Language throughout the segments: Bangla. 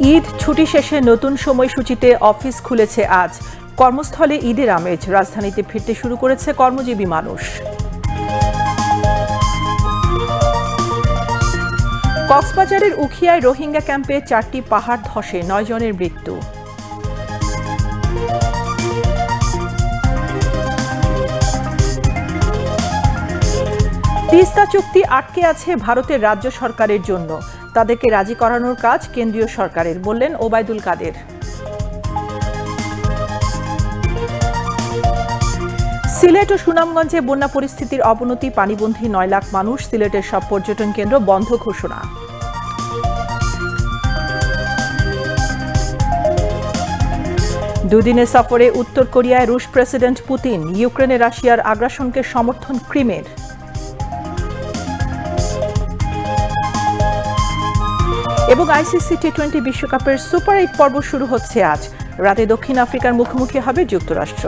ঈদ ছুটি শেষে নতুন সময়সূচিতে অফিস খুলেছে আজ। কর্মস্থলে ঈদের আমেজ, রাজধানীতে ফিরতে শুরু করেছে কর্মজীবী মানুষ। কক্সবাজারের উখিয়ায় রোহিঙ্গা ক্যাম্পে চারটি পাহাড় ধসে, নয় জনের মৃত্যু। তিস্তা চুক্তি আটকে আছে ভারতের রাজ্য সরকারের জন্য। তাদেরকে রাজি করানোর কাজ কেন্দ্রীয় সরকারের, বললেন ওবায়দুল কাদের। সিলেট ও সুনামগঞ্জে বন্যা পরিস্থিতির অবনতি, পানিবন্ধী নয় লাখ মানুষ, সিলেটের সব পর্যটন কেন্দ্র বন্ধ ঘোষণা। দুদিনের সফরে উত্তর কোরিয়ায় রুশ প্রেসিডেন্ট পুতিন, ইউক্রেনে রাশিয়ার আগ্রাসনকে সমর্থন ক্রিমের। এবং আইসিসি টি টোয়েন্টি বিশ্বকাপের সুপার এইট পর্ব শুরু হচ্ছে আজ। রাতে দক্ষিণ আফ্রিকার মুখোমুখি হবে যুক্তরাষ্ট্র।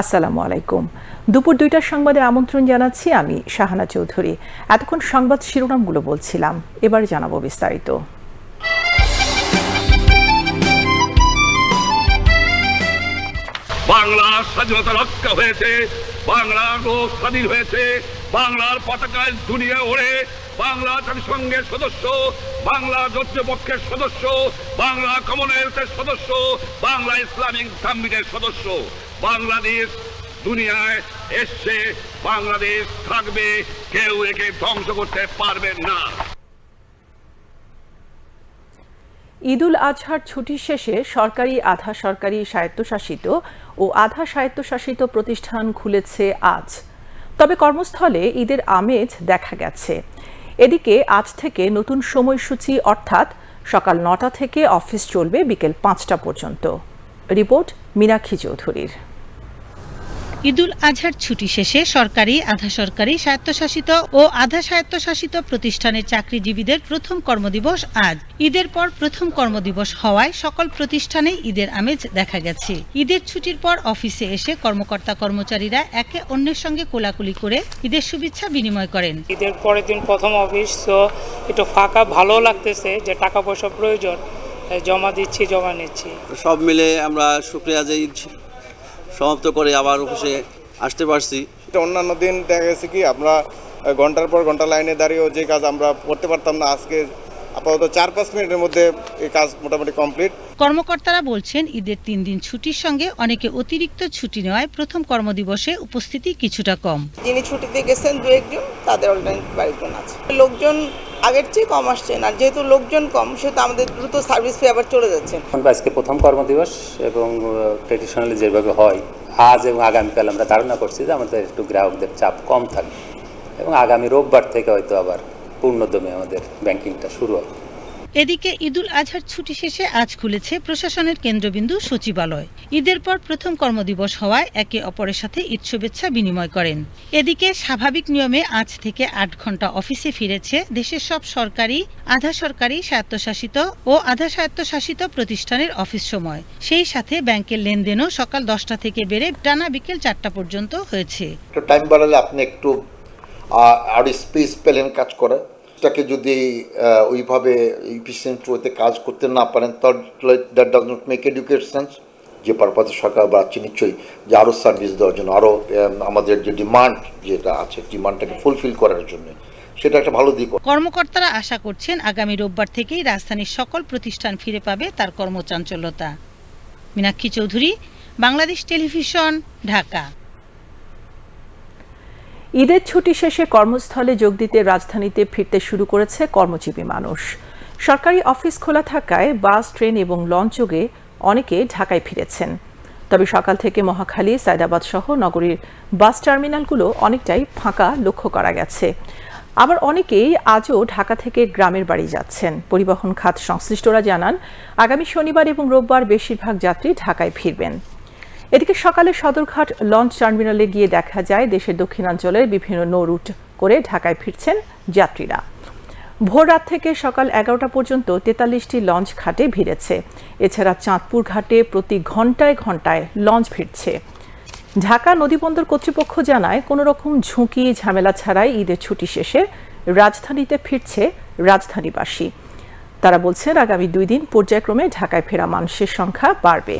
আসসালামু আলাইকুম। দুপুর দুইটার সংবাদে আমন্ত্রণ জানাচ্ছি আমি শাহানা চৌধুরী। এতক্ষণ সংবাদ শিরোনামগুলো বলছিলাম। এবার জানাব বিস্তারিত। বাংলার স্বাধীনতা রক্ষা হয়েছে। বাংলার লোক স্বাধীন হয়েছে, বাংলার পতাকায় দুনিয়া ওড়ে, বাংলা জাতিসংঘের সদস্য, বাংলা যজ্ঞপক্ষের সদস্য, বাংলা কমনওয়েলথের সদস্য, বাংলা ইসলামিক সাম্মিটের সদস্য। বাংলাদেশ দুনিয়ায় এসছে, বাংলাদেশ থাকবে, কেউ একে ধ্বংস করতে পারবে না। ঈদুল আজহার ছুটি শেষে সরকারি আধা সরকারি স্বায়ত্তশাসিত ও আধা স্বায়ত্তশাসিত প্রতিষ্ঠান খুলেছে আজ। তবে কর্মস্থলে ঈদের আমেজ দেখা গেছে। এদিকে আজ থেকে নতুন সময়সূচি অর্থাৎ সকাল নটা থেকে অফিস চলবে বিকেল পাঁচটা পর্যন্ত। রিপোর্ট মীনাক্ষী চৌধুরীর। ঈদুল আজহার ছুটি শেষে সরকারি আধা সরকারি স্বায়ত্তশাসিত ও আধা স্বায়ত্তশাসিত প্রতিষ্ঠানের চাকরিজীবীদের প্রথম কর্মদিবস আজ। ঈদের পর প্রথম কর্মদিবস হওয়ায় সকল প্রতিষ্ঠানে ঈদের আমেজ দেখা গেছে। ঈদের ছুটির পর অফিসে এসে কর্মকর্তা কর্মচারীরা একে অন্যের সঙ্গে কোলাকুলি করে ঈদের শুভেচ্ছা বিনিময় করেন। ঈদের পরের দিন প্রথম অফিস তো একটু ফাঁকা ভালো লাগতেছে যে টাকা পয়সা প্রয়োজন জমা দিচ্ছি জমা নিচ্ছি। সব মিলে আমরা শুক্রিয়া যে ঈদ সমাপ্ত করে আবার অফিসে আসতে পারছি। অন্যান্য দিন দেখা গেছে কি, আমরা ঘণ্টার পর ঘণ্টা লাইনে দাঁড়িয়েও যে কাজ আমরা করতে পারতাম না, আজকে আপাতত চার পাঁচ মিনিটের মধ্যে এই কাজ মোটামুটি কমপ্লিট। কর্মকর্তারা বলছেন ঈদের তিন দিন ছুটির সঙ্গে অনেকে অতিরিক্ত ছুটি নেওয়ায় প্রথম কর্মদিবসে উপস্থিতি কিছুটা কম। যিনি ছুটিতে গেছেন দু একজন তাদের অনলাইন বাড়িজন আছে। লোকজন আগের চেয়ে কম আসছেন আর যেহেতু লোকজন কম সেহেতু আমাদের দ্রুত সার্ভিস ফি আবার চলে যাচ্ছেন আজকে প্রথম কর্মদিবস এবং ট্রেডিশনালি যেভাবে হয় আজ এবং আগামীকাল আমরা ধারণা করছি যে আমাদের একটু গ্রাহকদের চাপ কম থাকবে। এবং আগামী রোববার থেকে হয়তো আবার পূর্ণদমে আমাদের ব্যাংকিংটা শুরু হবে। এদিকে ঈদুল আজহার ছুটি শেষে আজ খুলেছে প্রশাসনের কেন্দ্রবিন্দু সচিবালয়। ঈদের পর প্রথম কর্মদিবস হওয়ায় একে অপরের সাথে ঈদ শুভেচ্ছা বিনিময় করেন। এদিকে স্বাভাবিক নিয়মে আজ থেকে আট ঘণ্টা অফিসে ফিরেছে দেশের সব সরকারি আধা সরকারি স্বায়ত্তশাসিত ও আধা স্বায়ত্তশাসিত প্রতিষ্ঠানের অফিস সময়। সেই সাথে ব্যাংকের লেনদেনও সকাল দশটা থেকে বেড়ে টানা বিকেল চারটা পর্যন্ত হয়েছে। টাইম বাড়ালে আপনি একটু আরও স্পেস পেলেন কাজ করে এটাকে যদি ওইভাবে ইফিসিয়েন্ট ওয়েতে কাজ করতে না পারেন, তাহলে that does not make educate sense যে পারপাসে সরকার বাড়াচ্ছে নিশ্চয়ই যে আরও সার্ভিস দেওয়ার জন্য আরও আমাদের যে ডিমান্ড যেটা আছে ডিমান্ডটাকে ফুলফিল করার জন্য, সেটা একটা ভালো দিক। কর্মকর্তারা আশা করছেন আগামী রোববার থেকেই রাজধানীর সকল প্রতিষ্ঠান ফিরে পাবে তার কর্মচাঞ্চল্যতা। মীনাক্ষী চৌধুরী, বাংলাদেশ টেলিভিশন, ঢাকা। ঈদের ছুটি শেষে কর্মস্থলে যোগ দিতে রাজধানীতে ফিরতে শুরু করেছে কর্মজীবী মানুষ। সরকারি অফিস খোলা থাকায় বাস, ট্রেন এবং লঞ্চ যোগে অনেকে ঢাকায় ফিরেছেন। তবে সকাল থেকে মহাখালী, সায়দাবাদ সহ নগরীর বাস টার্মিনালগুলো অনেকটাই ফাঁকা লক্ষ্য করা গেছে। আবার অনেকেই আজও ঢাকা থেকে গ্রামের বাড়ি যাচ্ছেন। পরিবহন খাত সংশ্লিষ্টরা জানান, আগামী শনিবার এবং রোববার বেশিরভাগ যাত্রী ঢাকায় ফিরবেন। এদিকে সকালে সদরঘাট লঞ্চ টার্মিনালে গিয়ে দেখা যায় দেশের দক্ষিণাঞ্চলের বিভিন্ন নৌ রুট করে ঢাকায় ফিরছেন যাত্রীরা। ভোর রাত থেকে সকাল এগারোটা পর্যন্ত তেতাল্লিশটি লঞ্চ ঘাটে ভিড়েছে। এছাড়া চাঁদপুর ঘাটে প্রতি ঘন্টায় ঘন্টায় লঞ্চ ভিড়ছে। ঢাকা নদীবন্দর কর্তৃপক্ষ জানায়, কোনো রকম ঝুঁকি, ঝামেলা ছাড়াই ঈদের ছুটি শেষে রাজধানীতে ফিরছে রাজধানীবাসী। তারা বলছেন, আগামী দুই দিন পর্যায়ক্রমে ঢাকায় ফেরা মানুষের সংখ্যা বাড়বে।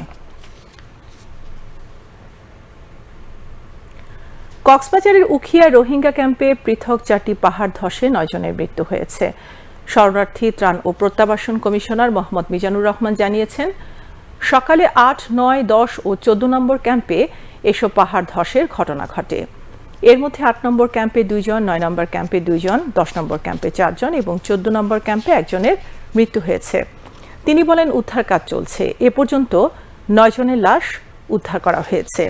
কক্সবাজারের উখিয়া রোহিঙ্গা ক্যাম্পে পৃথক চারটি পাহাড় ধসে নয় জনের মৃত্যু হয়েছে। শরণার্থী ত্রাণ ও প্রত্যাবাসন কমিশনার মোহাম্মদ মিজানুর রহমান জানিয়েছেন, সকালে আট, নয়, দশ ও চোদ্দ নম্বর ক্যাম্পে এসব পাহাড় ধসের ঘটনা ঘটে। এর মধ্যে আট নম্বর ক্যাম্পে দুইজন, নয় নম্বর ক্যাম্পে দুইজন, দশ নম্বর ক্যাম্পে চারজন এবং চোদ্দ নম্বর ক্যাম্পে একজনের মৃত্যু হয়েছে। তিনি বলেন, উদ্ধার কাজ চলছে। এ পর্যন্ত নয় জনের লাশ উদ্ধার করা হয়েছে।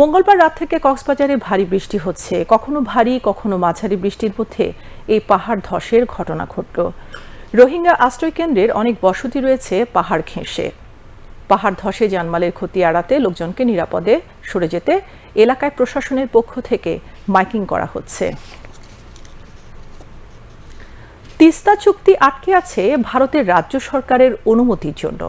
মঙ্গলবার রাত থেকে কক্সবাজারে ভারী বৃষ্টি হচ্ছে। কখনো ভারী, কখনো মাঝারি বৃষ্টির মধ্যে এই পাহাড় ধসের ঘটনা ঘটল। রোহিঙ্গা আশ্রয় কেন্দ্রের অনেক বসতি রয়েছে পাহাড় ঘেঁষে। পাহাড় ধসে জানমালের ক্ষতি এড়াতে লোকজনকে নিরাপদে সরে যেতে এলাকায় প্রশাসনের পক্ষ থেকে মাইকিং করা হচ্ছে। তিস্তা চুক্তি আটকে আছে ভারতের রাজ্য সরকারের অনুমতির জন্য।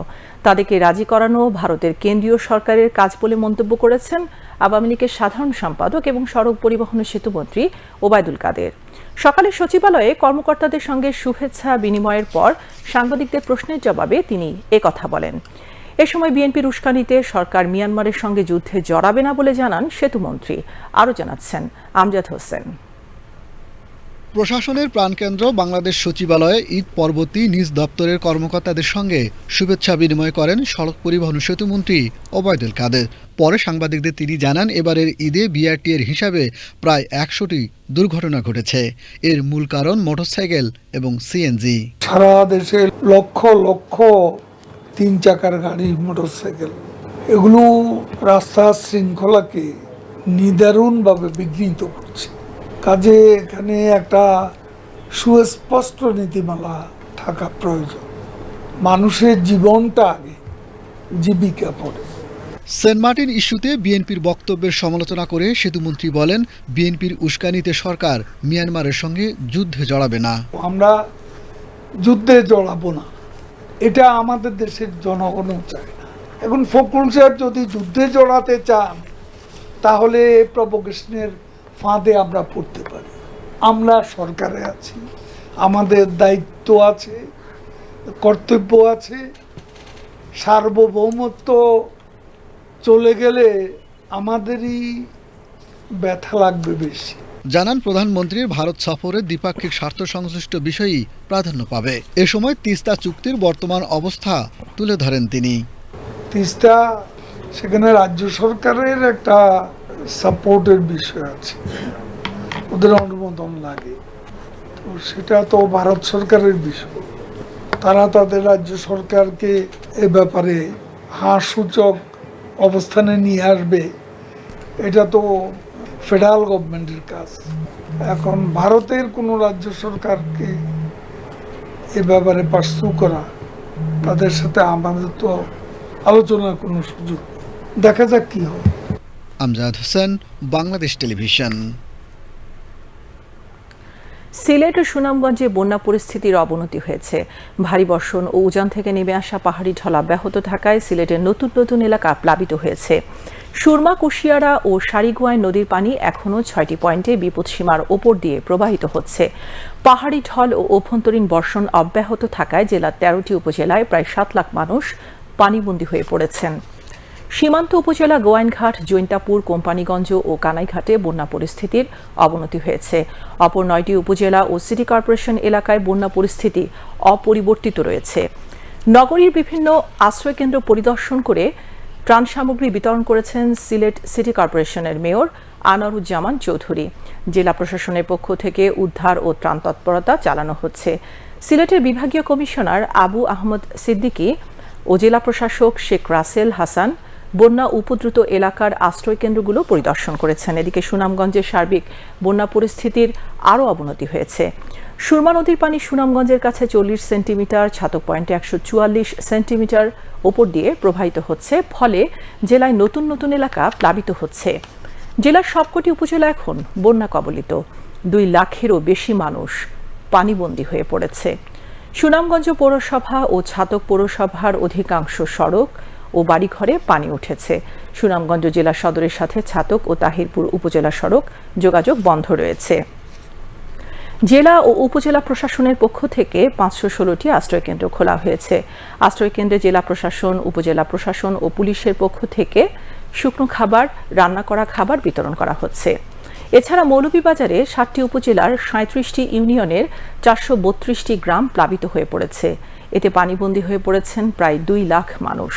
তাদেরকে রাজি করানো, ভারতের কেন্দ্রীয় সরকারের কাজ বলে মন্তব্য করেছেন আওয়ামী লীগের সাধারণ সম্পাদক এবং সড়ক পরিবহন ও সেতুমন্ত্রী ওবায়দুল কাদের। সকালে সচিবালয়ে কর্মকর্তাদের সঙ্গে শুভেচ্ছা বিনিময়ের পর সাংবাদিকদের প্রশ্নের জবাবে তিনি একথা বলেন। এ সময় বিএনপির উস্কানিতে সরকার মিয়ানমারের সঙ্গে যুদ্ধে জড়াবে না বলে জানান সেতুমন্ত্রী আরও জানাচ্ছেন আমজাদ হোসেন। প্রশাসনের প্রাণকেন্দ্র বাংলাদেশ সচিবালয়ে ঈদ পরবর্তী নিজ দপ্তরের কর্মকর্তাদের সঙ্গে শুভেচ্ছা বিনিময় করেন সড়ক পরিবহন সেতুমন্ত্রী ওবায়দুল কাদের। পরে সাংবাদিকদের তিনি জানান, এবারের ঈদে বিআরটি এর হিসাবে প্রায় একশোটি দুর্ঘটনা ঘটেছে। এর মূল কারণ মোটরসাইকেল এবং সিএনজি সারা দেশে লক্ষ লক্ষ তিন চাকার গাড়ি, মোটরসাইকেল। এগুলো রাস্তা শৃঙ্খলাকে নিদারুণভাবে বিঘ্নিত করছে। কাজে এখানে একটা সুস্পষ্ট নীতিমালা থাকা প্রয়োজন। মানুষের জীবনটা আগে জীবিকা পড়ে সেন্ট মার্টিন ইস্যুতে বিএনপির বক্তব্যের সমালোচনা করে সেতুমন্ত্রী বলেন বিএনপির উস্কানিতে সরকার মিয়ানমারের সঙ্গে যুদ্ধে জড়াবে না। আমরা যুদ্ধে জড়াবো না। এটা আমাদের দেশের জনগণও চায় না। এখন ফখরুল সাহেব যদি যুদ্ধে জড়াতে চান তাহলে প্রভোকেশনের ফাঁদে আমরা পড়তে পারি। আমরা সরকারে আছি আমাদের দায়িত্ব আছে কর্তব্য আছে। সার্বভৌমত্ব চলে গেলে আমাদেরই ব্যথা লাগবে বেশি। জানান প্রধানমন্ত্রীর ভারত সফরে দ্বিপাক্ষিক স্বার্থ সংশ্লিষ্ট বিষয়ই প্রাধান্য পাবে। এ সময় তিস্তা চুক্তির বর্তমান অবস্থা তুলে ধরেন তিনি। তিস্তা সেখানে রাজ্য সরকারের একটা সাপোর্টের বিষয় আছে। ওদের অনুমোদন লাগে। তো সেটা তো ভারত সরকারের বিষয়। তারা তাদের রাজ্য সরকারকে এ ব্যাপারে হাঁ সূচক অবস্থানে নিয়ে আসবে। এটা তো ফেডারেল গভর্নমেন্টের কাজ। এখন ভারতের কোনো রাজ্য সরকারকে এ ব্যাপারে পার্সু করা তাদের সাথে আমাদের তো আলোচনার কোনো সুযোগ দেখা যাক কি হয়। আমজাদ হোসেন, বাংলাদেশ টেলিভিশন। সিলেট ও সুনামগঞ্জে বন্যা পরিস্থিতির অবনতি হয়েছে। ভারী বর্ষণ ও উজান থেকে নেমে আসা পাহাড়ি ঢল ব্যাহত থাকায় সিলেটের নতুন নতুন এলাকা প্লাবিত হয়েছে। সুরমা, কুশিয়ারা ও সারিগুয়ায় নদীর পানি এখনও ছয়টি পয়েন্টে বিপদসীমার ওপর দিয়ে প্রবাহিত হচ্ছে। পাহাড়ি ঢল ও অভ্যন্তরীণ বর্ষণ অব্যাহত থাকায় জেলার তেরোটি উপজেলায় প্রায় সাত লাখ মানুষ পানিবন্দী হয়ে পড়েছেন। সীমান্ত উপজেলা গোয়াইনঘাট, জৈন্তাপুর, কোম্পানিগঞ্জ ও কানাইঘাটে বন্যা পরিস্থিতির অবনতি হয়েছে। অপর নয়টি উপজেলা ও সিটি কর্পোরেশন এলাকায় বন্যা পরিস্থিতি অপরিবর্তিত রয়েছে। নগরীর বিভিন্ন আশ্রয়কেন্দ্র পরিদর্শন করে ত্রাণ সামগ্রী বিতরণ করেছেন সিলেট সিটি কর্পোরেশনের মেয়র আনারুজ্জামান চৌধুরী। জেলা প্রশাসনের পক্ষ থেকে উদ্ধার ও ত্রাণ তৎপরতা চালানো হচ্ছে। সিলেটের বিভাগীয় কমিশনার আবু আহমদ সিদ্দিকী ও জেলা প্রশাসক শেখ রাসেল হাসান বন্যা উপদ্রুত এলাকার আশ্রয়কেন্দ্রগুলো পরিদর্শন করেছেন। এদিকে সুনামগঞ্জের সার্বিক বন্যা পরিস্থিতির আরও অবনতি হয়েছে। সুরমা নদীর পানি সুনামগঞ্জের কাছে চল্লিশ সেন্টিমিটার, ছাতক পয়েন্টে একশো চুয়াল্লিশ সেন্টিমিটার ওপর দিয়ে প্রবাহিত হচ্ছে। ফলে জেলায় নতুন নতুন এলাকা প্লাবিত হচ্ছে। জেলার সবকটি উপজেলা এখন বন্যা কবলিত। দুই লাখেরও বেশি মানুষ পানিবন্দী হয়ে পড়েছে। সুনামগঞ্জ পৌরসভা ও ছাতক পৌরসভার অধিকাংশ সড়ক ও বাড়িঘরে পানি উঠেছে। সুনামগঞ্জ জেলা সদরের সাথে ছাতক ও তাহিরপুর উপজেলা সড়ক যোগাযোগ বন্ধ রয়েছে। জেলা ও উপজেলা প্রশাসনের পক্ষ থেকে পাঁচশো ষোলোটি আশ্রয়কেন্দ্র খোলা হয়েছে। আশ্রয়কেন্দ্রে জেলা প্রশাসন, উপজেলা প্রশাসন ও পুলিশের পক্ষ থেকে শুকনো খাবার, রান্না করা খাবার বিতরণ করা হচ্ছে। এছাড়া মৌলভীবাজারে ষাটটি উপজেলার সাঁত্রিশটি ইউনিয়নের চারশো বত্রিশটি গ্রাম প্লাবিত হয়ে পড়েছে। এতে পানিবন্দী হয়ে পড়েছেন প্রায় দুই লাখ মানুষ।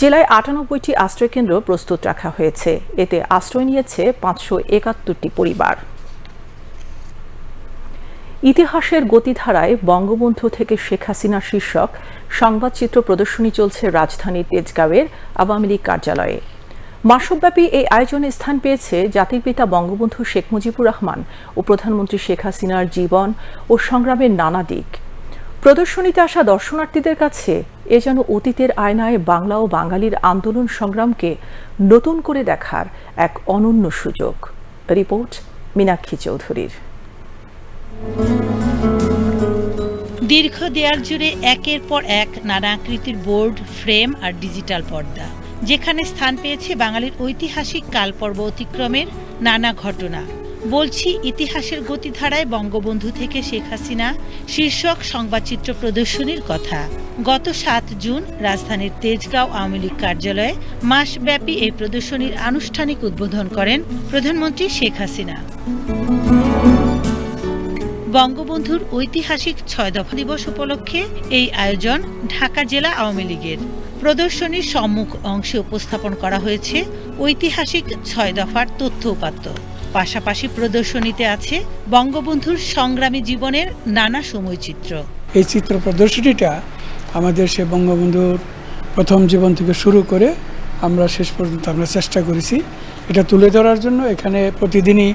জেলায় আটানব্বইটি আশ্রয়কেন্দ্র প্রস্তুত রাখা হয়েছে। এতে আশ্রয় নিয়েছে পাঁচশো একাত্তরটি পরিবার। ইতিহাসের গতিধারায় বঙ্গবন্ধু থেকে শেখ হাসিনা শীর্ষক সংবাদচিত্র প্রদর্শনী চলছে রাজধানীর তেজগাঁওয়ের আওয়ামী লীগ কার্যালয়ে। মাসব্যাপী এই আয়োজনে স্থান পেয়েছে জাতির পিতা বঙ্গবন্ধু শেখ মুজিবুর রহমান ও প্রধানমন্ত্রী শেখ হাসিনার জীবন ও সংগ্রামের নানা দিক। প্রদর্শনীতে আসা দর্শনার্থীদের কাছে এ যেন অতীতের আয়নায় বাংলা ও বাঙালির আন্দোলন সংগ্রামকে নতুন করে দেখার এক অনন্য সুযোগ। রিপোর্ট মীনাক্ষী চৌধুরীর। দীর্ঘ দেয়াল জুড়ে একের পর এক নানা আকৃতির বোর্ড, ফ্রেম আর ডিজিটাল পর্দা, যেখানে স্থান পেয়েছে বাঙালির ঐতিহাসিক কালপর্ব অতিক্রমের নানা ঘটনা। বলছি, ইতিহাসের গতিধারায় বঙ্গবন্ধু থেকে শেখ হাসিনা শীর্ষক সংবাদচিত্র প্রদর্শনীর কথা। গত সাত জুন রাজধানীর তেজগাঁও আওয়ামী লীগ কার্যালয়ে মাসব্যাপী এই প্রদর্শনীর আনুষ্ঠানিক উদ্বোধন করেন প্রধানমন্ত্রী শেখ হাসিনা। বঙ্গবন্ধুর ঐতিহাসিক ছয় দফা দিবস উপলক্ষে এই আয়োজন ঢাকা জেলা আওয়ামী লীগের। প্রদর্শনীর সম্মুখ অংশে উপস্থাপন করা হয়েছে ঐতিহাসিক ছয় দফার তথ্য উপাত্ত। পাশাপাশি প্রদর্শনীতে আছে বঙ্গবন্ধুর সংগ্রামী জীবনের নানা সময়চিত্র। এই চিত্র প্রদর্শনীটা আমাদের সে বঙ্গবন্ধুর প্রথম জীবন থেকে শুরু করে আমরা শেষ পর্যন্ত আমরা চেষ্টা করেছি। এটা তুলে ধরার জন্য এখানে প্রতিদিনই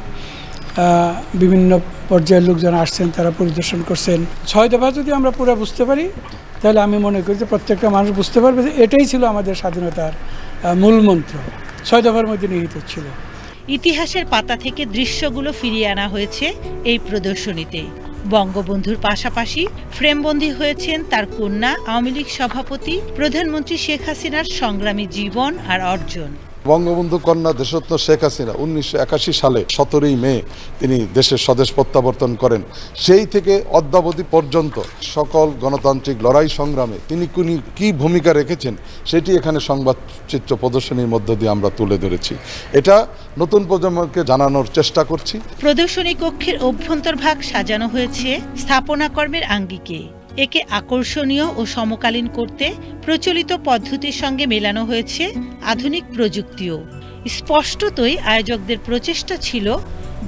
বিভিন্ন পর্যায়ের লোকজন আসছেন, তারা পরিদর্শন করছেন। ছয় দফা যদি আমরা পুরো বুঝতে পারি, তাহলে আমি মনে করি যে প্রত্যেকটা মানুষ বুঝতে পারবে যে এটাই ছিল আমাদের স্বাধীনতার মূল মন্ত্র। ছয় দফার মধ্যে নিহিত ছিল। ইতিহাসের পাতা থেকে দৃশ্যগুলো ফিরিয়ে আনা হয়েছে এই প্রদর্শনীতে। বঙ্গবন্ধুর পাশাপাশি ফ্রেমবন্দী হয়েছেন তার কন্যা, আওয়ামী লীগ সভাপতি, প্রধানমন্ত্রী শেখ হাসিনার সংগ্রামী জীবন আর অর্জন। বঙ্গবন্ধু কন্যা দেশরত্ন শেখ হাসিনা উনিশশো একাশি সালে সতেরোই মে তিনি দেশের স্বদেশ প্রত্যাবর্তন করেন। সেই থেকে অদ্যাবধি পর্যন্ত সকল গণতান্ত্রিক লড়াই সংগ্রামে তিনি কুনি কী ভূমিকা রেখেছেন সেটি এখানে সংবাদচিত্র প্রদর্শনীর মধ্য দিয়ে আমরা তুলে ধরেছি। এটা নতুন প্রজন্মকে জানানোর চেষ্টা করছি। প্রদর্শনী কক্ষের অভ্যন্তরভাগ সাজানো হয়েছে। স্থাপনা কর্মের আঙ্গিকে। একে আকর্ষণীয় ও সমকালীন করতে প্রচলিত পদ্ধতির সঙ্গে মেলানো হয়েছে আধুনিক প্রযুক্তিও। স্পষ্টতই আয়োজকদের প্রচেষ্টা ছিল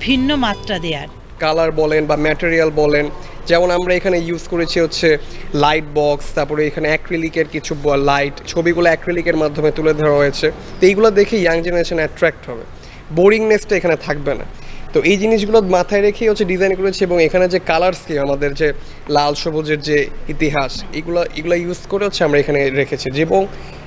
ভিন্ন মাত্রা দেয়ার। কালার বলেন বা ম্যাটেরিয়াল বলেন, যেমন আমরা এখানে ইউজ করেছি হচ্ছে লাইট বক্স তারপরে এখানে অ্যাক্রিলিকের কিছু লাইট ছবিগুলো অ্যাক্রিলিকের মাধ্যমে তুলে ধরা হয়েছে। তো এইগুলো দেখে ইয়াং জেনারেশন অ্যাট্রাক্ট হবে। বোরিংনেসটা এখানে থাকবে না। তো এই জিনিসগুলো মাথায় রেখেই হচ্ছে ডিজাইন করেছি এবং এখানে যে কালার স্কিম আমাদের যে লাল সবুজের যে ইতিহাস, এগুলো এগুলো ইউজ করে হচ্ছে আমরা এখানে রেখেছি। এবং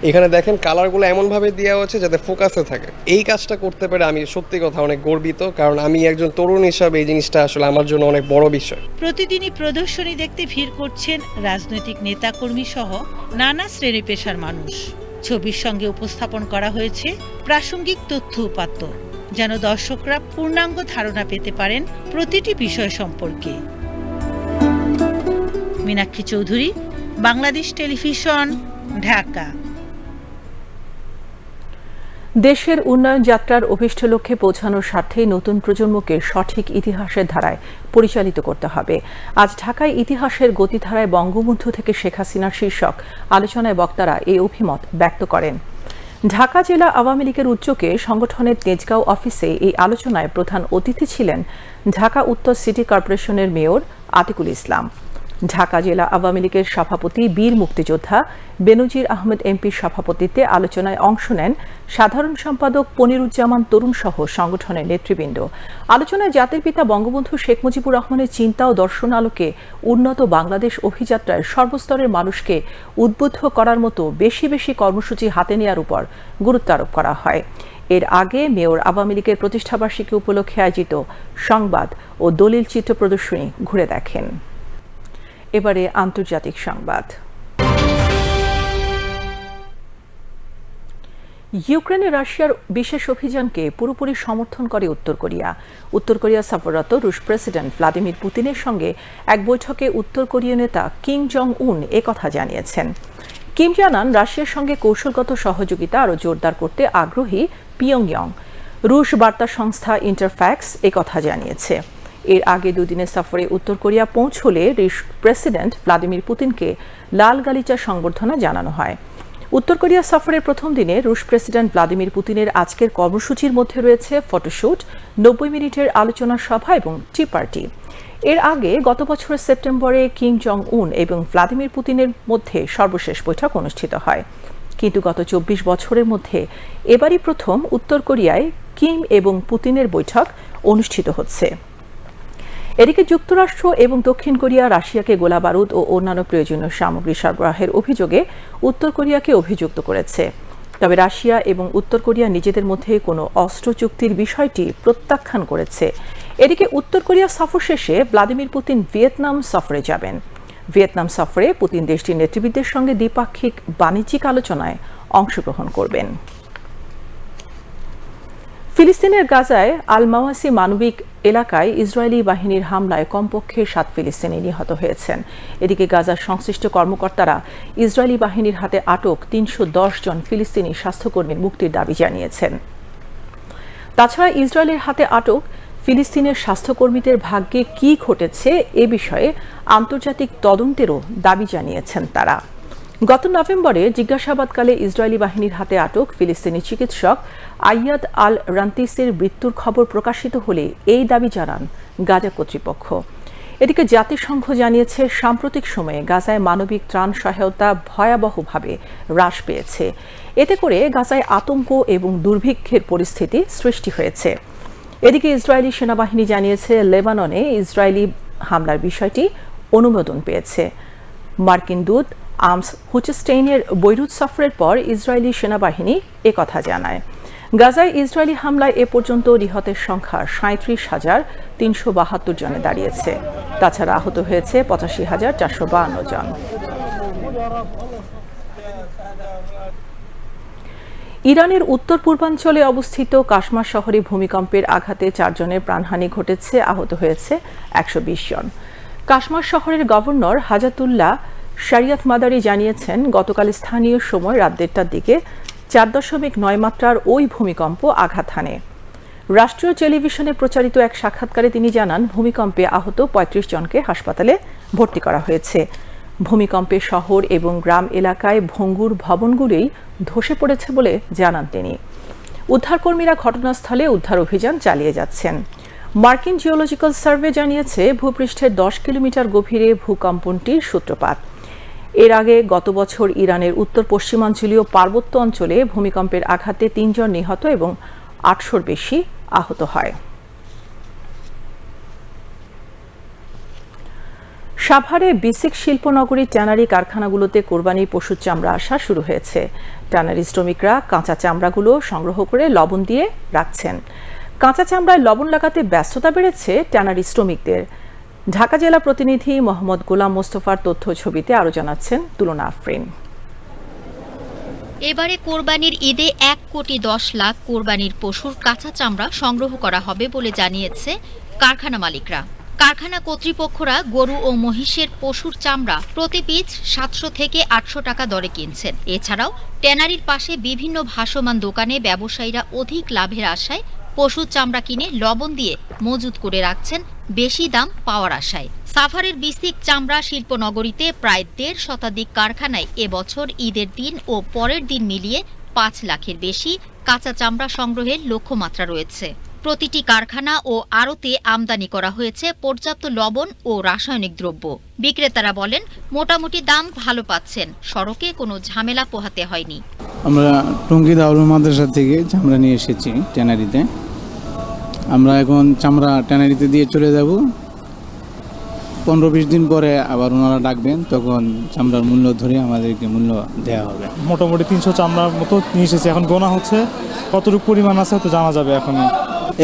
এখানে দেখেন কালারগুলো এমনভাবে দেওয়া হচ্ছে যাতে ফোকাসে থাকে। এই কাজটা করতে পারে আমি সত্যি কথা অনেক গর্বিত, কারণ আমি একজন তরুণ হিসাবে এই জিনিসটা আসলে আমার জন্য অনেক বড় বিষয়। প্রতিদিনই প্রদর্শনী দেখতে ভিড় করছেন রাজনৈতিক নেতাকর্মী সহ নানা শ্রেণি পেশার মানুষ। ছবির সঙ্গে উপস্থাপন করা হয়েছে প্রাসঙ্গিক তথ্য উপাত্ত। যেন দর্শকরা পূর্ণাঙ্গ ধারণা পেতে পারেন প্রতিটি বিষয় সম্পর্কে। মীনাক্ষী চৌধুরী, বাংলাদেশ টেলিভিশন, ঢাকা। দেশের উন্নয়ন যাত্রার অভিষ্ট লক্ষ্যে পৌঁছানোর স্বার্থে নতুন প্রজন্মকে সঠিক ইতিহাসের ধারায় পরিচালিত করতে হবে। আজ ঢাকায় ইতিহাসের গতিধারায় বঙ্গবন্ধু থেকে শেখ হাসিনার শীর্ষক আলোচনায় বক্তারা এই অভিমত ব্যক্ত করেন। ঢাকা জেলা আওয়ামী লীগের উদ্যোগে সংগঠনের তেজগাঁও অফিসে এই আলোচনায় প্রধান অতিথি ছিলেন ঢাকা উত্তর সিটি কর্পোরেশনের মেয়র আতিকুল ইসলাম। ঢাকা জেলা আওয়ামী লীগের সভাপতি, বীর মুক্তিযোদ্ধা বেনজির আহমেদ এমপির সভাপতিত্বে আলোচনায় অংশ নেন সাধারণ সম্পাদক পনিরুজ্জামান তরুণ সহ সংগঠনের নেতৃবৃন্দ। আলোচনায় জাতির পিতা বঙ্গবন্ধু শেখ মুজিবুর রহমানের চিন্তা ও দর্শন আলোকে উন্নত বাংলাদেশ অভিযাত্রায় সর্বস্তরের মানুষকে উদ্বুদ্ধ করার মতো বেশি বেশি কর্মসূচি হাতে নেওয়ার উপর গুরুত্ব আরোপ করা হয়। এর আগে মেয়র আওয়ামী লীগের প্রতিষ্ঠাবার্ষিকী উপলক্ষে আয়োজিত সংবাদ ও দলিল চিত্র প্রদর্শনী ঘুরে দেখেন। এবারে আন্তর্জাতিক সংবাদ। ইউক্রেনে রাশিয়ার বিশেষ অভিযানকে পুরোপুরি সমর্থন করে উত্তর কোরিয়া। উত্তর কোরিয়া সফররত রুশ প্রেসিডেন্ট ভ্লাদিমির পুতিনের সঙ্গে এক বৈঠকে উত্তর কোরীয় নেতা কিম জং উন কথা জানিয়েছেন। কিম জানান, রাশিয়ার সঙ্গে কৌশলগত সহযোগিতা আরও জোরদার করতে আগ্রহী পিয়ংইয়ং। রুশ বার্তা সংস্থা ইন্টারফ্যাক্স কথা জানিয়েছে। এর আগে দুদিনের সফরে উত্তর কোরিয়া পৌঁছলে রুশ প্রেসিডেন্ট ভ্লাদিমির পুতিনকে লাল গালিচা সংবর্ধনা জানানো হয়। উত্তর কোরিয়া সফরের প্রথম দিনে রুশ প্রেসিডেন্ট ভ্লাদিমির পুতিনের আজকের কর্মসূচির মধ্যে রয়েছে ফটোশুট, নব্বই মিনিটের আলোচনা সভা এবং টি পার্টি। এর আগে গত বছরের সেপ্টেম্বরে কিম জং উন এবং ভ্লাদিমির পুতিনের মধ্যে সর্বশেষ বৈঠক অনুষ্ঠিত হয়। কিন্তু গত চব্বিশ বছরের মধ্যে এবারই প্রথম উত্তর কোরিয়ায় কিম এবং পুতিনের বৈঠক অনুষ্ঠিত হচ্ছে। এদিকে যুক্তরাষ্ট্র এবং দক্ষিণ কোরিয়া রাশিয়াকে গোলাবারুদ ও অন্যান্য প্রয়োজনীয় সামগ্রী সরবরাহের অভিযোগে উত্তর কোরিয়াকে অভিযুক্ত করেছে। তবে রাশিয়া এবং উত্তর কোরিয়া নিজেদের মধ্যে কোনো অস্ত্র চুক্তির বিষয়টি প্রত্যাখ্যান করেছে। এদিকে উত্তর কোরিয়া সফর শেষে ভ্লাদিমির পুতিন ভিয়েতনাম সফরে যাবেন। ভিয়েতনাম সফরে পুতিন দেশটির নেতৃবৃন্দের সঙ্গে দ্বিপাক্ষিক বাণিজ্যিক আলোচনায় অংশগ্রহণ করবেন। ফিলিস্তিনের গাজায় আল মাওয়াসি মানবিক এলাকায় ইসরায়েলি বাহিনীর হামলায় কমপক্ষে সাত ফিলিস্তিনি নিহত হয়েছেন। এদিকে গাজার সংশ্লিষ্ট কর্মকর্তারা ইসরায়েলি বাহিনীর হাতে আটক তিনশো দশ জন ফিলিস্তিনি স্বাস্থ্যকর্মীর মুক্তির দাবি জানিয়েছেন। তাছাড়া ইসরায়েলের হাতে আটক ফিলিস্তিনের স্বাস্থ্যকর্মীদের ভাগ্যে কি ঘটেছে এ বিষয়ে আন্তর্জাতিক তদন্তেরও দাবি জানিয়েছেন তারা। গত নভেম্বরে জিজ্ঞাসাবাদকালে ইসরায়েলি বাহিনীর হাতে আটক ফিলিস্তিনি চিকিৎসক আইয়াদ আল রান্তিসের মৃত্যুর খবর প্রকাশিত হলে এই দাবি জানান গাজা কর্তৃপক্ষ। এদিকে জাতিসংঘ জানিয়েছে, সাম্প্রতিক সময়ে গাজায় মানবিক ত্রাণ সহায়তা ভয়াবহভাবে হ্রাস পেয়েছে। এতে করে গাজায় আতঙ্ক এবং দুর্ভিক্ষের পরিস্থিতি সৃষ্টি হয়েছে। এদিকে ইসরায়েলি সেনাবাহিনী জানিয়েছে, লেবাননে ইসরায়েলি হামলার বিষয়টি অনুমোদন পেয়েছে। মার্কিন দূত আর্মস হুচস্টেইনের বৈরুত সফরের পর ইসরায়েলি সেনাবাহিনী একথা জানায়। গাজায় ইসরায়েলি হামলায় এ পর্যন্ত নিহতের সংখ্যা সাঁত্রিশ হাজার তিনশো বাহাত্তর জনে দাঁড়িয়েছে। তাছাড়া আহত হয়েছে পঁচাশি হাজার চারশো বাহান্ন জন। ইরানের উত্তর পূর্বাঞ্চলে অবস্থিত কাশমা শহরে ভূমিকম্পের আঘাতে চারজনের প্রাণহানি ঘটেছে, আহত হয়েছে একশো বিশ জন। কাশমার শহরের গভর্নর হাজাতুল্লাহ শারিয়াত মাদারি জানিয়েছেন, গতকাল স্থানীয় সময় রাত দেড়টার দিকে চার দশমিক নয় মাত্রার ওই ভূমিকম্প আঘাত হানে। রাষ্ট্রীয় টেলিভিশনে প্রচারিত এক সাক্ষাৎকারে তিনি জানান, ভূমিকম্পে আহত পঁয়ত্রিশ জনকে হাসপাতালে ভর্তি করা হয়েছে। ভূমিকম্পে শহর এবং গ্রাম এলাকায় ভঙ্গুর ভবনগুলোই ধসে পড়েছে বলে জানান তিনি। উদ্ধারকর্মীরা ঘটনাস্থলে উদ্ধার অভিযান চালিয়ে যাচ্ছেন। মার্কিন জিওলজিক্যাল সার্ভে জানিয়েছে, ভূপৃষ্ঠের দশ কিলোমিটার গভীরে ভূকম্পনটির সূত্রপাত। এর আগে গত বছর ইরানের উত্তর পশ্চিমাঞ্চলীয় পার্বত্য অঞ্চলে ভূমিকম্পের আঘাতে তিনজন নিহত এবং আটশোর বেশি আহত হয়। সাভারে বিসিক শিল্পনগরী ট্যানারি কারখানাগুলোতে কোরবানি পশুর চামড়া আসা শুরু হয়েছে। ট্যানারি শ্রমিকরা কাঁচা চামড়াগুলো সংগ্রহ করে লবণ দিয়ে রাখছেন। কাঁচা চামড়ায় লবণ লাগাতে ব্যস্ততা বেড়েছে ট্যানারি শ্রমিকদের। ঢাকা জেলা প্রতিনিধি মোহাম্মদ গোলাম মোস্তফার তথ্য ছবিতে আরও জানাচ্ছেন তুলনা আফরিন। এবারে কোরবানির ঈদে এক কোটি দশ লাখ কোরবানির পশুর কাঁচা চামড়া সংগ্রহ করা হবে বলে জানিয়েছে কারখানা মালিকরা। কারখানা কর্তৃপক্ষরা গরু ও মহিষের পশুর চামড়া প্রতি পিস সাতশো থেকে আটশো টাকা দরে কিনছেন। এছাড়াও ট্যানারির পাশে বিভিন্ন ভাসমান দোকানে ব্যবসায়ীরা অধিক লাভের আশায় পশুর চামড়া কিনে লবণ দিয়ে মজুত করে রাখছেন বেশি দাম পাওয়ার আশায়। সাভারের বিসিক চামড়া শিল্পনগরীতে প্রায় দেড় শতাধিক কারখানায় এবছর ঈদের দিন ও পরের দিন মিলিয়ে পাঁচ লাখের বেশি কাঁচা চামড়া সংগ্রহের লক্ষ্যমাত্রা রয়েছে। প্রতিটি কারখানা ও আড়তে আমদানি করা হয়েছে পর্যাপ্ত লবণ ও রাসায়নিক দ্রব্য। বিক্রেতারা বলেন, মোটামুটি দাম ভালো পাচ্ছেন, সড়কে কোনো ঝামেলা পোহাতে হয়নি। আমরা টঙ্গী দাউরু মাদ্রাসা থেকে চামড়া নিয়ে এসেছি ট্যানারিতে। আমরা এখন চামড়া ট্যানারিতে দিয়ে চলে যাব। পনেরো বিশ দিন পরে আবার ওনারা ডাকবেন তখন চামড়ার মূল্য ধরে আমাদেরকে মূল্য দেওয়া হবে। মোটামুটি তিনশো চামড়ার মতো নিয়ে এসেছি। এখন গোনা হচ্ছে। কতটুকু পরিমাণ আছে তো জানা যাবে এখন?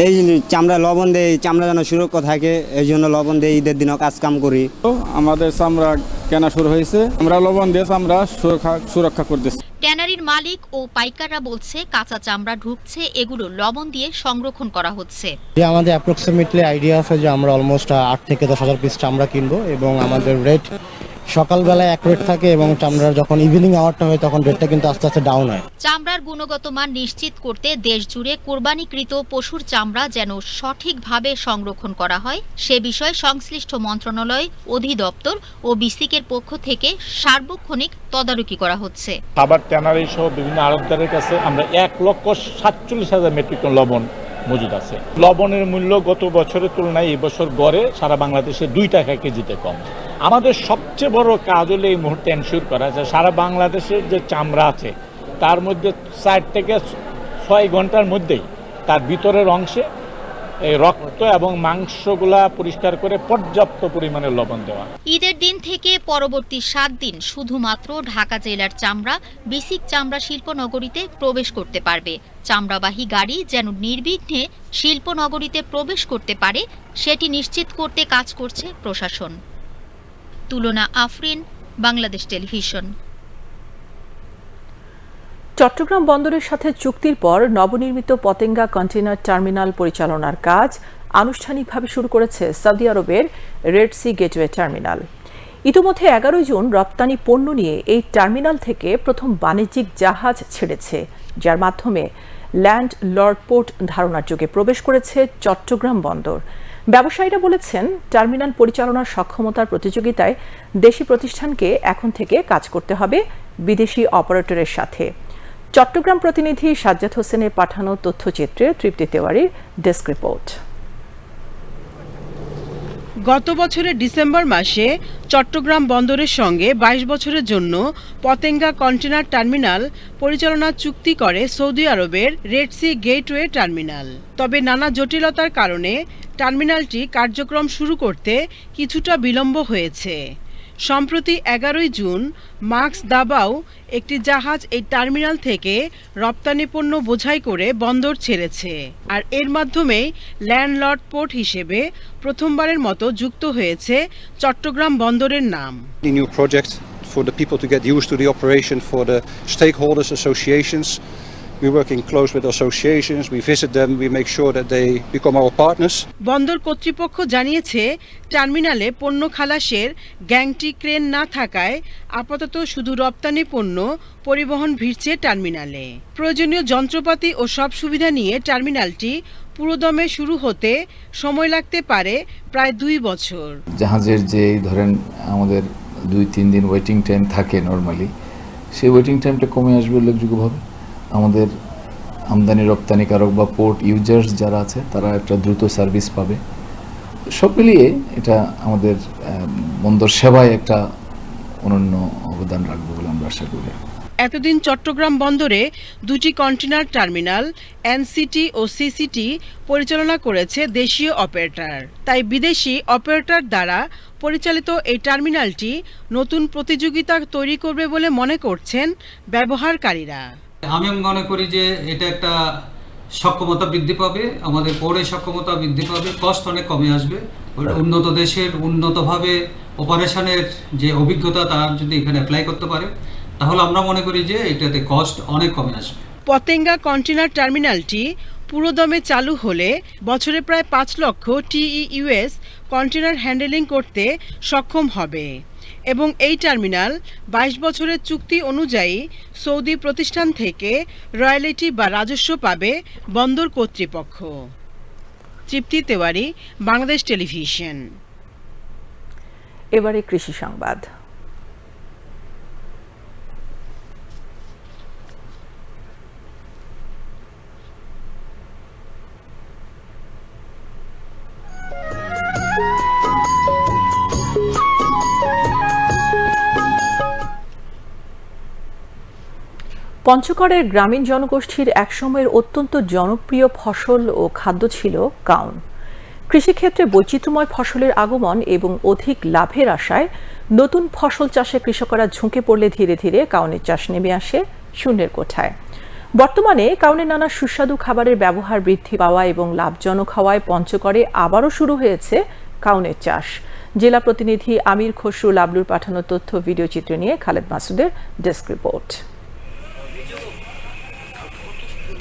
এই চামড়া লবণ দেয় চামড়া যেন সুরক্ষা থাকে এই জন্য লবণ দিয়ে ঈদের দিনও কাজ কাম করি আমাদের চামড়া কেনা শুরু হয়েছে। আমরা লবণ দিয়ে চামড়া সুরক্ষা সুরক্ষা করতেছি। ট্যানারির মালিক ও পাইকাররা বলছে, কাঁচা চামড়া ঢুকছে, এগুলো লবণ দিয়ে সংরক্ষণ করা হচ্ছে। আমাদের অ্যাপ্রক্সিমেটলি আইডিয়া আছে যে আমরা অলমোস্ট আট থেকে দশ হাজার পিস চামড়া কিনবো এবং আমাদের রেট সকালবেলায় এক রেট থাকে এবং চামড়ার যখন ইভিনিং আওয়ারটা হয় তখন রেটটা কিন্তু আস্তে আস্তে ডাউন হয়। চামড়ার গুণগত মান নিশ্চিত করতে দেশ জুড়ে কোরবানিকৃত পশুর চামড়া যেন সঠিকভাবে সংরক্ষণ করা হয় সে বিষয়ে সংশ্লিষ্ট মন্ত্রণালয় অধিদপ্তর ও বিসিকের পক্ষ থেকে সার্বক্ষণিক তদারকি করা হচ্ছে। খাবার ট্যানারি সহ বিভিন্ন আড়তদারের কাছে আমরা এক লক্ষ সাতচল্লিশ হাজার মেট্রিক টন লবণ মজুদ আছে। লবণের মূল্য গত বছরের তুলনায় এবছর গড়ে সারা বাংলাদেশে দুই টাকা কেজিতে কম। আমাদের সবচেয়ে বড় কাজ হলে এই মুহূর্তে এনশিওর করা যে সারা বাংলাদেশের যে চামড়া আছে, তার মধ্যে চার থেকে ছয় ঘণ্টার মধ্যেই তার ভিতরের অংশে এই রক্ত এবং মাংসগুলা পরিষ্কার করে পর্যাপ্ত পরিমাণে লবণ দেওয়া। ঈদের দিন থেকে পরবর্তী সাত দিন শুধুমাত্র ঢাকা জেলার চামড়া, বিসিক চামড়া শিল্পনগরীতে প্রবেশ করতে পারবে। চামড়াবাহী গাড়ি যেন নির্বিঘ্নে শিল্পনগরীতে প্রবেশ করতে পারে, সেটি নিশ্চিত করতে কাজ করছে প্রশাসন। তুলনা আফরিন, বাংলাদেশ টেলিভিশন। চট্টগ্রাম বন্দরের সাথে চুক্তির পর নবনির্মিত পতেঙ্গা কন্টেনার টার্মিনাল পরিচালনার কাজ আনুষ্ঠানিকভাবে শুরু করেছে সৌদি আরবের রেড সি গেটওয়ে টার্মিনাল। ইতিমধ্যে এগারোই জুন রপ্তানি পণ্য নিয়ে এই টার্মিনাল থেকে প্রথম বাণিজ্যিক জাহাজ ছেড়েছে, যার মাধ্যমে ল্যান্ড লর্ড পোর্ট ধারণার যুগে প্রবেশ করেছে চট্টগ্রাম বন্দর। ব্যবসায়ীরা বলেছেন, টার্মিনাল পরিচালনার সক্ষমতার প্রতিযোগিতায় দেশি প্রতিষ্ঠানকে এখন থেকে কাজ করতে হবে বিদেশি অপারেটরের সাথে। চট্টগ্রাম প্রতিনিধি সাজ্জাদ হোসেনের পাঠানো তথ্যচিত্রে তৃপ্তি তেওয়ারির ডেস্ক রিপোর্ট। গত বছরের ডিসেম্বর মাসে চট্টগ্রাম বন্দরের সঙ্গে ২২ বছরের জন্য পতেঙ্গা কন্টেনার টার্মিনাল পরিচালনা চুক্তি করে সৌদি আরবের রেড সি গেটওয়ে টার্মিনাল। তবে নানা জটিলতার কারণে টার্মিনালটি কার্যক্রম শুরু করতে কিছুটা বিলম্ব হয়েছে। সম্প্রতি এগারোই জুন মার্কস দাবাও একটি জাহাজ এই টার্মিনাল থেকে রপ্তানি পণ্য বোঝাই করে বন্দর ছেড়েছে আর এর মাধ্যমেই ল্যান্ডলর্ড পোর্ট হিসেবে প্রথমবারের মতো যুক্ত হয়েছে চট্টগ্রাম বন্দরের নাম for the people to get used to the operation, for the stakeholders, associations. We're working close with associations, we visit them, we make sure that they become our partners. বন্দর কর্তৃপক্ষ জানিয়েছে টার্মিনালে পণ্য খালাসের গ্যাংটি ক্রেন না থাকায় আপাতত শুধু রপ্তানি পণ্য পরিবহন ভিড়ছে টার্মিনালে। প্রয়োজনীয় যন্ত্রপাতি ও সব সুবিধা নিয়ে টার্মিনালটি পুরোদমে শুরু হতে সময় লাগতে পারে প্রায় দুই বছর। জাহাজের যে ধরেন আমাদের দুই তিন দিন ওয়েটিং টাইম থাকে নর্মালি সেই ওয়েটিং টাইমটা কমে আসবে উল্লেখযোগ্যভাবে? আমাদের আমদানি রপ্তানিকারক বা পোর্ট ইউজার্স যারা আছে, তারা একটা দ্রুত সার্ভিস পাবে। সব মিলিয়ে এটা আমাদের বন্দর সেবায় একটা অনন্য অবদান রাখবে বলে আমরা আশা করি। এতদিন চট্টগ্রাম বন্দরে দুটি কন্টেনার টার্মিনাল, এনসিটি ও সিসিটি পরিচালনা করেছে দেশীয় অপারেটর। তাই বিদেশি অপারেটর দ্বারা পরিচালিত এই টার্মিনালটি নতুন প্রতিযোগিতা তৈরি করবে বলে মনে করছেন ব্যবহারকারীরা। আমি মনে করি যে এটা একটা সক্ষমতা বৃদ্ধি পাবে আমাদের পৌরে সক্ষমতা বৃদ্ধি পাবে কস্ট অনেক কমে আসবে। উন্নত দেশের উন্নতভাবে অপারেশনের যে অভিজ্ঞতা তার যদি এখানে অ্যাপ্লাই করতে পারে তাহলে আমরা মনে করি যে এটাতে কস্ট অনেক কমে আসবে। পতেঙ্গা কন্টেনার টার্মিনালটি পুরোদমে চালু হলে বছরে প্রায় পাঁচ লক্ষ টিইউএস কন্টেনার হ্যান্ডেলিং করতে সক্ষম হবে। এবং এই টার্মিনাল বাইশ বছরের চুক্তি অনুযায়ী সৌদি প্রতিষ্ঠান থেকে রয়্যালিটি বা রাজস্ব পাবে বন্দর কর্তৃপক্ষ। তৃপ্তি তেওয়ারি, বাংলাদেশ টেলিভিশন। এবারে কৃষি সংবাদ। পঞ্চগড়ের গ্রামীণ জনগোষ্ঠীর একসময়ের অত্যন্ত জনপ্রিয় ফসল ও খাদ্য ছিল কাউন। কৃষিক্ষেত্রে বৈচিত্র্যময় ফসলের আগমন এবং অধিক লাভের আশায় নতুন ফসল চাষে কৃষকরা ঝুঁকে পড়লে ধীরে ধীরে কাউনের চাষ নেমে আসে শূন্যের কোঠায়। বর্তমানে কাউনের নানা সুস্বাদু খাবারের ব্যবহার বৃদ্ধি পাওয়া এবং লাভজনক হওয়ায় পঞ্চগড়ে আবারও শুরু হয়েছে কাউনের চাষ। জেলা প্রতিনিধি আমির খসরু লাবলুর পাঠানো তথ্য ভিডিও চিত্র নিয়ে খালেদ মাসুদের ডেস্ক রিপোর্ট।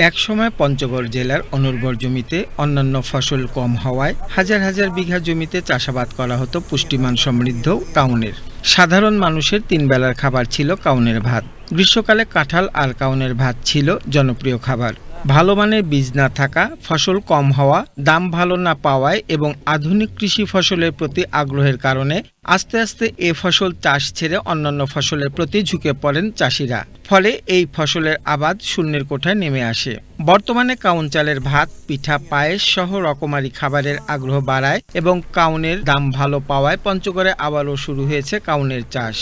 একসময় পঞ্চগড় জেলার অনুর্বর জমিতে অন্যান্য ফসল কম হওয়ায় হাজার হাজার বিঘা জমিতে চাষাবাদ করা হতো পুষ্টিমান সমৃদ্ধ কাউনের। সাধারণ মানুষের তিন বেলার খাবার ছিল কাউনের ভাত। গ্রীষ্মকালে কাঁঠাল আর কাউনের ভাত ছিল জনপ্রিয় খাবার। ভালো মানের বীজ না থাকা, ফসল কম হওয়া, দাম ভালো না পাওয়ায় এবং আধুনিক কৃষি ফসলের প্রতি আগ্রহের কারণে আস্তে আস্তে এ ফসল চাষ ছেড়ে অন্যান্য ফসলের প্রতি ঝুঁকে পড়েন চাষিরা। ফলে এই ফসলের আবাদ শূন্যের কোঠায় নেমে আসে। বর্তমানে কাউন চালের ভাত পিঠা পায়েস সহ রকমারি খাবারের আগ্রহ বাড়ায় এবং কাউনের দাম ভালো পাওয়ায় পঞ্চগড়ে আবারও শুরু হয়েছে কাউনের চাষ।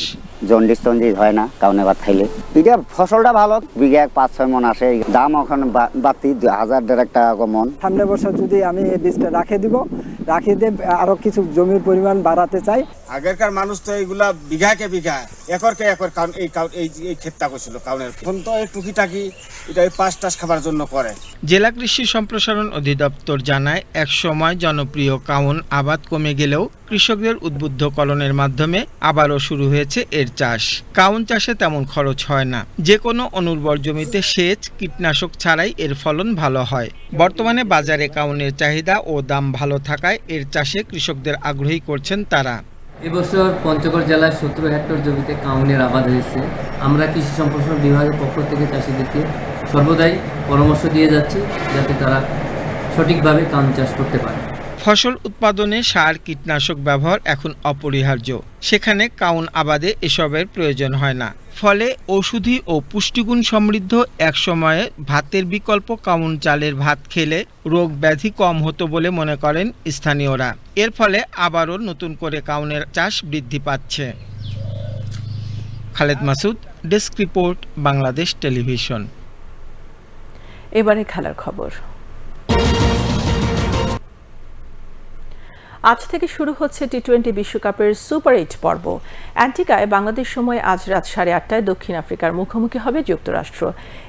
জন্ডিস টন্ডিস হয় না কাউনে ভাত খাইলে। এটা ফসলটা ভালো। বিঘা এক পাঁচ ছয় মন আসে। দাম এখন বাড়তি দুই হাজার দেড়েক টাকা কমন সামনে বছর যদি আমি এই বীজটা রাখে দিব রাখে দিয়ে আরও কিছু জমির পরিমাণ বাড়াতে চাই। আগেরকার মানুষ তো এইগুলা বিঘাকে বিঘা একরকে একর কাউন এই কাউন এই এই ক্ষেতটা করছিল কাউনের। এখন তো এই টুকিটাকি এটা এই পাঁচ টাস খাবার জন্য করে। জেলা কৃষি সম্প্রসারণ অধিদপ্তর জানায় এক সময় জনপ্রিয় কাউন আবাদ কমে গেলেও কৃষকদের উদ্বুদ্ধকরণের মাধ্যমে আবারও শুরু হয়েছে এর চাষ। কাউন চাষে তেমন খরচ হয় না। যে কোনো অনুর্বর জমিতে সেচ কীটনাশক ছাড়াই এর ফলন ভালো হয়। বর্তমানে বাজারে কাউনের চাহিদা ও দাম ভালো থাকায় এর চাষে কৃষকদের আগ্রহী করছেন তারা। এবছর পঞ্চগড় জেলায় সতেরো হেক্টর জমিতে কাউনের আবাদ হয়েছে। আমরা কৃষি সম্প্রসারণ বিভাগের পক্ষ থেকে চাষিদেরকে সর্বদাই পরামর্শ দিয়ে যাচ্ছি যাতে তারা সঠিকভাবে কাউন চাষ করতে পারে। ফসল উৎপাদনে সার, কীটনাশক ব্যবহার এখন অপরিহার্য। সেখানে কাউন আবাদে এসবের প্রয়োজন হয় না। ফলে ওষুধি ও পুষ্টিগুণ সমৃদ্ধ এক সময়ে ভাতের বিকল্প কাউন চালের ভাত খেলে রোগ ব্যাধি কম হতো বলে মনে করেন স্থানীয়রা। এর ফলে আবারও নতুন করে কাউনের চাষ বৃদ্ধি পাচ্ছে। Khaled Masud, desk report, Bangladesh television. এবারে খেলার খবর। আজ থেকে শুরু হচ্ছে টি টোয়েন্টি বিশ্বকাপের সুপার এইট পর্ব। অ্যান্টিকায় বাংলাদেশ সময় আজ রাত সাড়ে আটটায় দক্ষিণ আফ্রিকার মুখোমুখি হবে যুক্তরাষ্ট্র।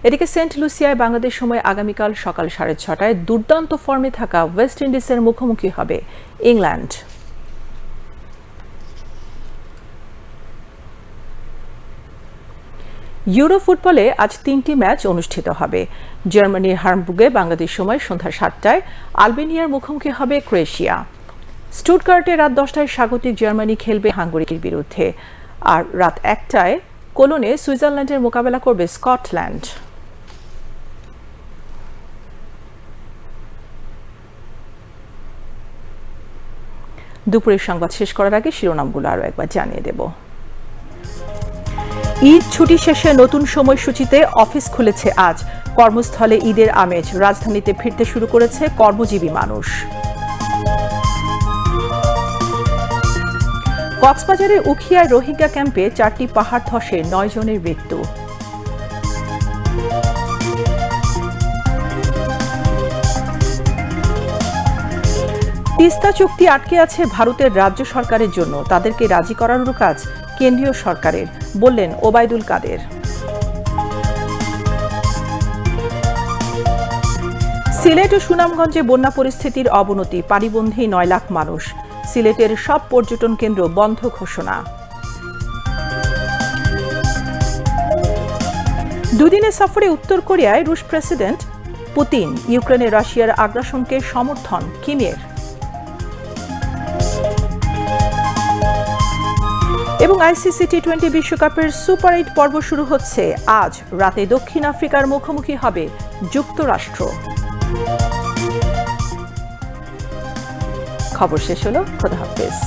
এদিকে সেন্ট লুসিয়ায় বাংলাদেশ সময় আগামীকাল সকাল সাড়ে ছটায় দুর্দান্ত ফর্মে থাকা ওয়েস্ট ইন্ডিজের মুখোমুখি হবে ইংল্যান্ড। ইউরো ফুটবলে আজ তিনটি ম্যাচ অনুষ্ঠিত হবে। জার্মানির হার্মবুগে বাংলাদেশ সময় সন্ধ্যা সাতটায়, আলবেনিয়ার মুখোমুখি হবে ক্রোয়েশিয়া। স্টুটগার্টে রাত দশটায় স্বাগতিক জার্মানি খেলবে হাঙ্গেরির বিরুদ্ধে। আর রাত একটায় কোলনে সুইজারল্যান্ডের মোকাবেলা করবে স্কটল্যান্ড। দুপুরের সংবাদ শেষ করার আগে শিরোনামগুলো আরও একবার জানিয়ে দেব। ঈদ ছুটি শেষে নতুন সময়সূচিতে অফিস খুলেছে আজ। কর্মস্থলে ঈদের আমেজ। রাজধানীতে ফিরতে শুরু করেছে কর্মজীবী মানুষ। কক্সবাজারের উখিয়ায় রোহিঙ্গা ক্যাম্পে চারটি পাহাড় ধসে নয় জনের মৃত্যু। তিস্তা চুক্তি আটকে আছে ভারতের রাজ্য সরকারের জন্য। তাদেরকে রাজি করানোর কাজ কেন্দ্রীয় সরকারের, বললেন ওবায়দুল কাদের। সিলেট ও সুনামগঞ্জে বন্যা পরিস্থিতির অবনতি পারিবন্ধী নয় লাখ মানুষ। সিলেটের সব পর্যটন কেন্দ্র বন্ধ ঘোষণা। দুদিনের সফরে উত্তর কোরিয়ায় রুশ প্রেসিডেন্ট পুতিন ইউক্রেনে রাশিয়ার আগ্রাসনকে সমর্থন, কিমের। এবং আইসিসি টি টোয়েন্টি বিশ্বকাপের সুপার এইট পর্ব শুরু হচ্ছে। আজ রাতে দক্ষিণ আফ্রিকার মুখোমুখি হবে যুক্তরাষ্ট্র। খবর শেষ হলো খোদা হাফেজ।